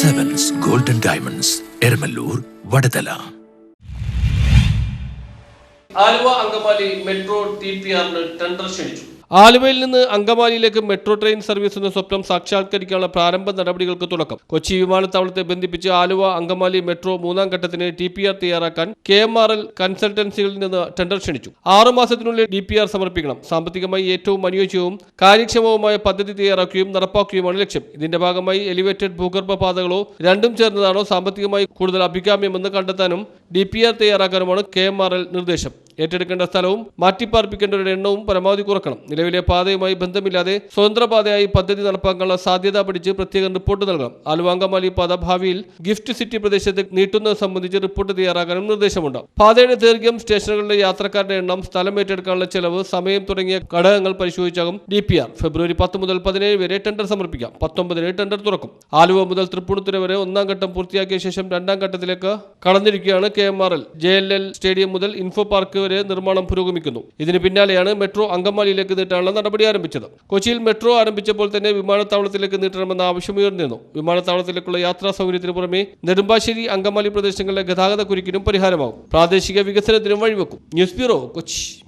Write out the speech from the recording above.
Sevens golden diamonds Eramalloor Vadathala Aluva Angamaly metro D P ആറിന് tender ക്ഷണിച്ചു. ആലുവയിൽ നിന്ന് അങ്കമാലിയിലേക്ക് മെട്രോ ട്രെയിൻ സർവീസ് എന്ന സ്വപ്നം സാക്ഷാത്കരിക്കാനുള്ള പ്രാരംഭ നടപടികൾക്ക് തുടക്കം. കൊച്ചി വിമാനത്താവളത്തെ ബന്ധിപ്പിച്ച് ആലുവ അങ്കമാലി മെട്രോ മൂന്നാം ഘട്ടത്തിന് ടി പി ആർ തയ്യാറാക്കാൻ കെ എം ആർ എൽ കൺസൾട്ടൻസികളിൽ നിന്ന് ടെൻഡർ ക്ഷണിച്ചു. ആറു മാസത്തിനുള്ളിൽ ഡി പി ആർ സമർപ്പിക്കണം. സാമ്പത്തികമായി ഏറ്റവും അനുയോജ്യവും കാര്യക്ഷമവുമായ പദ്ധതി തയ്യാറാക്കുകയും നടപ്പാക്കുകയുമാണ് ലക്ഷ്യം. ഇതിന്റെ ഭാഗമായി എലിവേറ്റഡ് ഭൂഗർഭ പാതകളോ രണ്ടും ചേർന്നതാണോ സാമ്പത്തികമായി കൂടുതൽ അഭികാമ്യമെന്ന് കണ്ടെത്താനും ഡി പി ആർ തയ്യാറാക്കാനുമാണ് കെ എം ആർ എൽ നിർദ്ദേശം. ഏറ്റെടുക്കേണ്ട സ്ഥലവും മാറ്റിപ്പാർപ്പിക്കേണ്ടവരുടെ എണ്ണവും പരമാവധി കുറക്കണം. നിലവിലെ പാതയുമായി ബന്ധമില്ലാതെ സ്വതന്ത്ര പാതയായി പദ്ധതി നടപ്പാക്കാനുള്ള സാധ്യത പഠിച്ച് പ്രത്യേക റിപ്പോർട്ട് നൽകണം. ആലുവാങ്കമാലി പാത ഭാവിയിൽ ഗിഫ്റ്റ് സിറ്റി പ്രദേശത്ത് നീട്ടുന്നത് സംബന്ധിച്ച് റിപ്പോർട്ട് തയ്യാറാക്കാനും നിർദ്ദേശമുണ്ട്. പാതയുടെ ദൈർഘ്യം സ്റ്റേഷനുകളിലെ യാത്രക്കാരുടെ എണ്ണം സ്ഥലം ഏറ്റെടുക്കാനുള്ള ചെലവ് സമയം തുടങ്ങിയ ഘടകങ്ങൾ പരിശോധിച്ചാകും ഡി പി ആർ ഫെബ്രുവരി പത്ത് മുതൽ പതിനേഴ് വരെ ടെൻഡർ സമർപ്പിക്കാം. പത്തൊമ്പതിന് ടെൻഡർ തുറക്കും. ആലുവ മുതൽ തൃപ്പൂണിത്തുറ വരെ ഒന്നാം ഘട്ടം പൂർത്തിയാക്കിയ ശേഷം രണ്ടാം ഘട്ടത്തിലേക്ക് കടന്നിരിക്കുകയാണ് K M R L J L L stadium മുതൽ ഇൻഫോ പാർക്ക് വരെ നിർമ്മാണം പുരോഗമിക്കുന്നു. ഇതിന് പിന്നാലെയാണ് മെട്രോ അങ്കമാലിയിലേക്ക് നീട്ടാനുള്ള നടപടി ആരംഭിച്ചത്. കൊച്ചിയിൽ മെട്രോ ആരംഭിച്ചപ്പോൾ തന്നെ വിമാനത്താവളത്തിലേക്ക് നീട്ടണമെന്ന ആവശ്യം ഉയർന്നിരുന്നു. വിമാനത്താവളത്തിലേക്കുള്ള യാത്രാ സൗകര്യത്തിന് പുറമെ നെടുമ്പാശ്ശേരി അങ്കമാലി പ്രദേശങ്ങളിലെ ഗതാഗത കുരുക്കിനും പരിഹാരമാകും. പ്രാദേശിക വികസനത്തിനും വഴിവെക്കും. News bureau Kochi.